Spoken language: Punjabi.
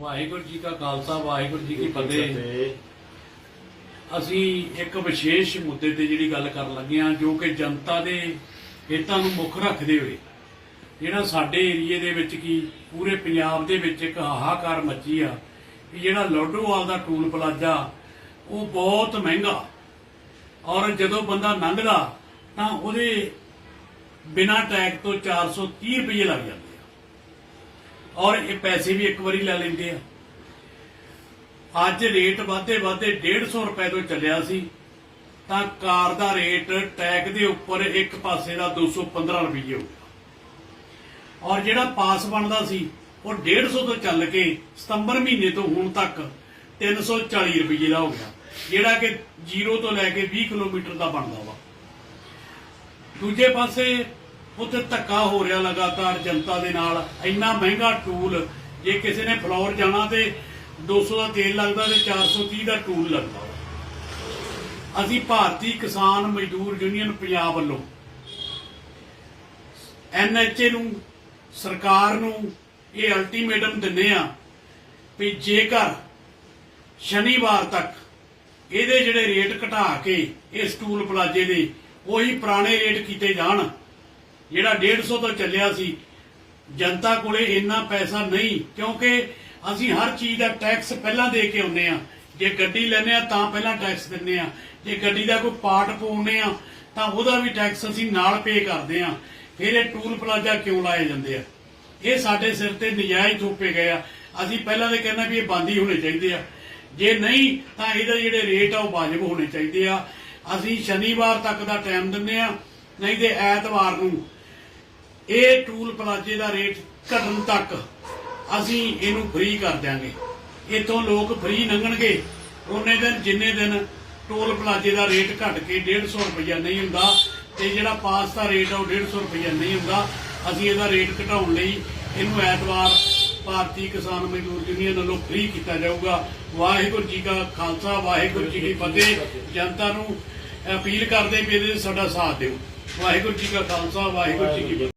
ਵਾਹਿਗੁਰੂ ਜੀ ਕਾ ਖਾਲਸਾ ਵਾਹਿਗੁਰੂ ਜੀ ਕੀ ਫਤਿਹ। ਅਸੀਂ ਇੱਕ ਵਿਸ਼ੇਸ਼ ਮੁੱਦੇ ਤੇ ਜਿਹੜੀ ਗੱਲ ਕਰਨ ਲੱਗੇ ਹਾਂ ਜੋ ਕਿ ਜਨਤਾ ਦੇ ਹਿੱਤਾਂ ਨੂੰ ਮੁੱਖ ਰੱਖਦੇ ਹੋਏ। ਜਿਹੜਾ ਸਾਡੇ ਏਰੀਏ ਦੇ ਵਿੱਚ ਕੀ ਪੂਰੇ ਪੰਜਾਬ ਦੇ ਵਿੱਚ ਇੱਕ ਹਾਹਾਕਾਰ ਮੱਚੀ ਆ ਕਿ ਜਿਹੜਾ ਲੋਡੋਵਾਲ ਦਾ ਟੂਲ ਪਲਾਜ਼ਾ ਉਹ ਬਹੁਤ ਮਹਿੰਗਾ। ਔਰ ਜਦੋਂ ਬੰਦਾ ਲੰਘਦਾ ਤਾਂ ਉਹਦੇ ਬਿਨਾਂ ਟੈਗ ਤੋਂ 430 ਰੁਪਏ ਲੱਗ ਜਾਂਦੇ। ਆ ਔਰ ਇਹ ਪੈਸੇ ਵੀ ਇੱਕ ਵਾਰੀ ਲੈ ਲੈਂਦੇ ਆ। ਅੱਜ ਰੇਟ ਵਾਧੇ ਵਾਧੇ 150 ਰੁਪਏ ਤੋਂ ਚੱਲਿਆ ਸੀ। ਤਾਂ ਕਾਰ ਦਾ ਰੇਟ ਟੈਗ ਦੇ ਉੱਪਰ ਇੱਕ ਪਾਸੇ ਦਾ 215 ਰੁਪਏ ਹੋ ਗਿਆ। ਔਰ ਜਿਹੜਾ ਪਾਸ ਬਣਦਾ ਸੀ, ਉਹ 150 ਤੋਂ ਚੱਲ ਕੇ ਸਤੰਬਰ ਮਹੀਨੇ ਤੋਂ ਹੁਣ ਤੱਕ 340 ਰੁਪਏ ਦਾ ਹੋ ਗਿਆ। ਜਿਹੜਾ ਕਿ 0 ਤੋਂ ਲੈ ਕੇ 20 ਕਿਲੋਮੀਟਰ ਦਾ ਬਣਦਾ ਵਾ। ਦੂਜੇ ਪਾਸੇ ਉੱਥੇ ਧੱਕਾ ਹੋ ਰਿਹਾ ਲਗਾਤਾਰ ਜਨਤਾ ਦੇ ਨਾਲ। ਇੰਨਾ ਮਹਿੰਗਾ ਟੂਲ, ਜੇ ਕਿਸੇ ਨੇ ਫਲੋਰ ਜਾਣਾ ਤੇ 200 ਦਾ ਤੇਲ ਲੱਗਦਾ ਤੇ 430 ਦਾ ਟੂਲ ਲੱਗਦਾ। ਅਸੀਂ ਭਾਰਤੀ ਕਿਸਾਨ ਮਜ਼ਦੂਰ ਯੂਨੀਅਨ ਪੰਜਾਬ ਵੱਲੋਂ ਐਨਐਚਏ ਨੂੰ, ਸਰਕਾਰ ਨੂੰ ਇਹ ਅਲਟੀਮੇਟਮ ਦਿੰਨੇ ਆ ਵੀ ਜੇਕਰ ਸ਼ਨੀਵਾਰ ਤੱਕ ਇਹਦੇ ਜਿਹੜੇ ਰੇਟ ਘਟਾ ਕੇ ਇਸ ਟੂਲ ਪਲਾਜ਼ੇ ਦੇ ਉਹੀ ਪੁਰਾਣੇ ਰੇਟ ਕੀਤੇ ਜਾਣ ਜਿਹੜਾ 150 ਤੋਂ ਚੱਲਿਆ ਸੀ, ਜਨਤਾ ਕੋਲੇ ਇੰਨਾ ਪੈਸਾ ਨਹੀਂ, ਕਿਉਂਕਿ ਅਸੀਂ ਹਰ ਚੀਜ਼ ਦਾ ਟੈਕਸ ਪਹਿਲਾਂ ਦੇ ਕੇ ਆਉਂਦੇ ਆ ਜੇ ਗੱਡੀ ਲੈਨੇ ਆ ਤਾਂ ਪਹਿਲਾਂ ਟੈਕਸ ਦਿੰਨੇ ਆ ਜੇ ਗੱਡੀ ਦਾ ਕੋਈ ਪਾਰਟ ਪਾਉਨੇ ਆ ਤਾਂ ਉਹਦਾ ਵੀ ਟੈਕਸ ਅਸੀਂ ਨਾਲ ਪੇ ਕਰਦੇ ਆ ਫਿਰ ਇਹ ਟੂਲ ਪਲਾਜ਼ਾ ਕਿਉਂ ਲਾਏ ਜਾਂਦੇ ਆ? ਇਹ ਸਾਡੇ ਸਿਰ ਤੇ ਨਜਾਇਜ਼ ਥੋਪੇ ਗਏ ਆ। ਅਸੀਂ ਪਹਿਲਾਂ ਤੇ ਕਹਿੰਦਾ ਵੀ ਇਹ ਬੰਦ ਹੀ ਹੋਣੇ ਚਾਹੀਦੇ ਆ। ਜੇ ਨਹੀਂ ਤਾਂ ਇਹਦੇ ਜਿਹੜੇ ਰੇਟ ਆ ਉਹ ਵਾਜਬ ਹੋਣੇ ਚਾਹੀਦੇ ਆ। ਅਸੀਂ ਸ਼ਨੀਵਾਰ ਤੱਕ ਦਾ ਟਾਈਮ ਦਿੰਦੇ ਆ ਨਹੀਂ ਤੇ ਐਤਵਾਰ ਨੂੰ ਇਹ ਟੂਲ ਪਲਾਜ਼ੇ ਦਾ ਰੇਟ ਘਟਣ ਤੱਕ ਅਸੀਂ ਇਹਨੂੰ ਫ੍ਰੀ ਕਰ ਦਿਆਂਗੇ। ਇੱਥੋਂ ਲੋਕ ਫ੍ਰੀ ਲੰਘਣਗੇ। ਉਹਨੇ ਦਿਨ ਜਿੰਨੇ ਦਿਨ ਟੋਲ ਪਲਾਜ਼ੇ ਦਾ ਰੇਟ ਘਟ ਕੇ 150 ਰੁਪਇਆ ਨਹੀਂ ਹੁੰਦਾ ਤੇ ਜਿਹੜਾ ਪਾਸ ਦਾ ਰੇਟ ਆ ਉਹ 150 ਰੁਪਈਆ ਨਹੀਂ ਹੁੰਦਾ। ਅਸੀਂ ਇਹਦਾ ਰੇਟ ਘਟਾਉਣ ਲਈ ਇਹਨੂੰ ਐਤਵਾਰ ਭਾਰਤੀ ਕਿਸਾਨ ਮਜ਼ਦੂਰ ਯੂਨੀਅਨ ਵੱਲੋਂ ਫ੍ਰੀ ਕੀਤਾ ਜਾਊਗਾ। ਵਾਹਿਗੁਰੂ ਜੀ ਕਾ ਖਾਲਸਾ, ਵਾਹਿਗੁਰੂ ਜੀ ਕੀ ਫਤਿਹ। ਜਨਤਾ ਨੂੰ ਅਪੀਲ ਕਰਦੇ ਵੀ ਇਹਦੇ ਸਾਡਾ ਸਾਥ ਦਿਓ। ਵਾਹਿਗੁਰੂ ਜੀ ਕਾ ਖਾਲਸਾ, ਵਾਹਿਗੁਰੂ ਜੀ ਕੀ ਫਤਿਹ।